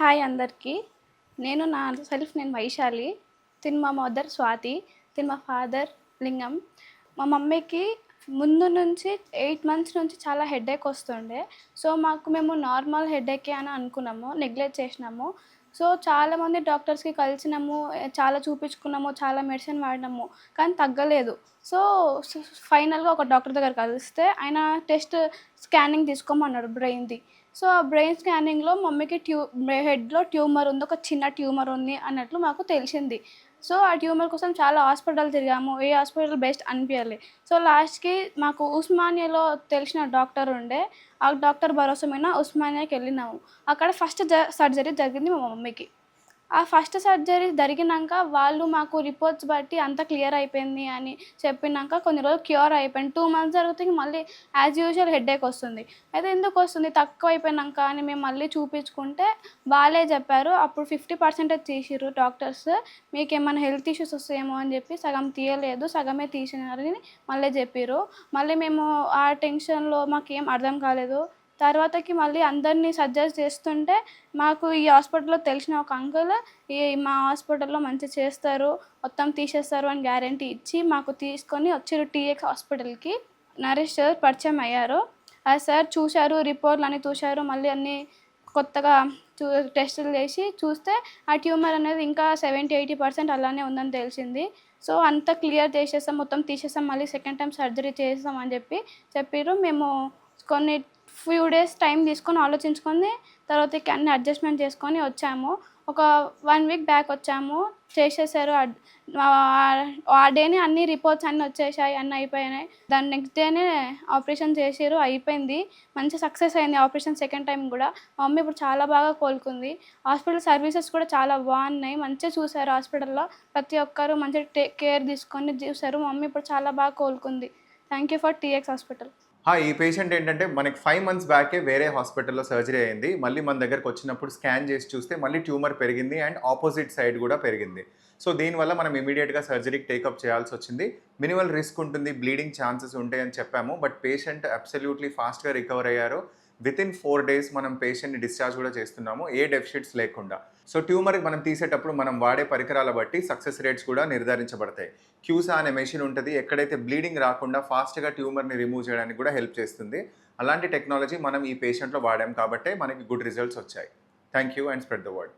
Hi అందరికీ. నేను నా సెల్ఫ్ నేను వైశాలి. తిన్ మా మదర్ స్వాతి తిన్ మా ఫాదర్ లింగం. మా మమ్మీకి ముందు నుంచి ఎయిట్ మంత్స్ నుంచి చాలా హెడేక్ వస్తుండే. సో మాకు మేము నార్మల్ హెడేకే అని అనుకున్నాము నెగ్లెక్ట్ చేసినాము. సో చాలామంది డాక్టర్స్కి కలిసినాము చాలా చూపించుకున్నాము చాలా మెడిసిన్ వాడినాము కానీ తగ్గలేదు. సో ఫైనల్గా ఒక డాక్టర్ దగ్గర కలిస్తే ఆయన టెస్ట్ స్కానింగ్ తీసుకోమన్నాడు బ్రెయిన్ది. సో ఆ బ్రెయిన్ స్కానింగ్లో మమ్మీకి ట్యూ హెడ్లో ట్యూమర్ ఉంది ఒక చిన్న ట్యూమర్ ఉంది అన్నట్లు మాకు తెలిసింది. సో ఆ ట్యూమర్ కోసం చాలా హాస్పిటల్ తిరిగాము. ఏ హాస్పిటల్ బెస్ట్ అనిపించాలి సో లాస్ట్కి మాకు ఉస్మానియాలో తెలిసిన డాక్టర్ ఉండే ఆ డాక్టర్ భరోసా మీద ఉస్మానియాకి వెళ్ళినాము. అక్కడ ఫస్ట్ జ సర్జరీ జరిగింది మా మమ్మీకి. ఆ ఫస్ట్ సర్జరీ జరిగినాక వాళ్ళు మాకు రిపోర్ట్స్ బట్టి అంతా క్లియర్ అయిపోయింది అని చెప్పినాక కొన్ని రోజులు క్యూర్ అయిపోయింది. టూ మంత్స్ జరుగుతుంది మళ్ళీ యాజ్ యూజువల్ హెడేక్ వస్తుంది. అయితే ఎందుకు వస్తుంది? తక్కువ అయిపోయినాక అని మేము మళ్ళీ చూపించుకుంటే వాళ్ళే చెప్పారు. అప్పుడు ఫిఫ్టీ పర్సెంటేజ్ తీసిర్రు డాక్టర్స్. మీకు ఏమైనా హెల్త్ ఇష్యూస్ వస్తాయేమో అని చెప్పి సగం తీయలేదు సగమే తీసినారని మళ్ళీ చెప్పారు మళ్ళీ మేము ఆ టెన్షన్లో మాకేం అర్థం కాలేదు. తర్వాతకి మళ్ళీ అందరినీ సజెస్ట్ చేస్తుంటే మాకు ఈ హాస్పిటల్లో తెలిసిన ఒక అంకుల్ ఈ మా హాస్పిటల్లో మంచి చేస్తారు మొత్తం తీసేస్తారు అని గ్యారంటీ ఇచ్చి మాకు తీసుకొని వచ్చారు టీఎక్స్ హాస్పిటల్కి. నరేష్ సార్ పరిచయం అయ్యారు. ఆ సార్ చూశారు రిపోర్ట్లు అన్నీ చూశారు మళ్ళీ అన్నీ కొత్తగా చూ టెస్టులు చేసి చూస్తే ఆ ట్యూమర్ అనేది ఇంకా సెవెంటీ ఎయిటీ పర్సెంట్ అలానే ఉందని తెలిసింది. సో అంతా క్లియర్ చేసేస్తాం మొత్తం తీసేస్తాం మళ్ళీ సెకండ్ టైం సర్జరీ చేస్తాం అని చెప్పి చెప్పారు మేము కొన్ని ఫ్యూ డేస్ టైం తీసుకొని ఆలోచించుకొని తర్వాత అన్ని అడ్జస్ట్మెంట్ చేసుకొని వచ్చాము. ఒక వన్ వీక్ బ్యాక్ వచ్చాము. చేసేసారు. ఆ- డేనే అన్ని రిపోర్ట్స్ అన్నీ వచ్చేసాయి అన్నీ అయిపోయినాయి. దాని నెక్స్ట్ డేనే ఆపరేషన్ చేసారు అయిపోయింది. మంచి సక్సెస్ అయింది ఆపరేషన్ సెకండ్ టైం కూడా. మా మమ్మీ ఇప్పుడు చాలా బాగా కోలుకుంది. హాస్పిటల్ సర్వీసెస్ కూడా చాలా బాగున్నాయి. మంచిగా చూసారు హాస్పిటల్లో ప్రతి ఒక్కరు మంచిగా టేక్ కేర్ తీసుకొని చూసారు. మా మమ్మీ ఇప్పుడు చాలా బాగా కోలుకుంది. Thank you for TX hospital ఈ పేషెంట్ ఏంటంటే మనకి ఫైవ్ మంత్స్ బ్యాకే వేరే హాస్పిటల్లో సర్జరీ అయింది. మళ్ళీ మన దగ్గరకు వచ్చినప్పుడు స్కాన్ చేసి చూస్తే మళ్ళీ ట్యూమర్ పెరిగింది అండ్ ఆపోజిట్ సైడ్ కూడా పెరిగింది. సో దీనివల్ల మనం ఇమీడియట్గా సర్జరీకి టేకప్ చేయాల్సి వచ్చింది. మినిమల్ రిస్క్ ఉంటుంది బ్లీడింగ్ ఛాన్సెస్ ఉంటాయని చెప్పాము. బట్ పేషెంట్ అబ్సల్యూట్లీ ఫాస్ట్గా రికవర్ అయ్యారు. విత్ ఇన్ ఫోర్ డేస్ మనం పేషెంట్ని డిశ్చార్జ్ కూడా చేస్తున్నాము. ఏ డెఫిషిట్స్ లేకుండా. సో ట్యూమర్ మనం తీసేటప్పుడు మనం వాడే పరికరాల బట్టి సక్సెస్ రేట్స్ కూడా నిర్ధారించబడతాయి. క్యూసా అనే మెషిన్ ఉంటుంది. ఎక్కడైతే బ్లీడింగ్ రాకుండా ఫాస్ట్గా ట్యూమర్ని రిమూవ్ చేయడానికి కూడా హెల్ప్ చేస్తుంది. అలాంటి టెక్నాలజీ మనం ఈ పేషెంట్లో వాడాం కాబట్టే మనకి గుడ్ రిజల్ట్స్ వచ్చాయి. Thank you and spread the word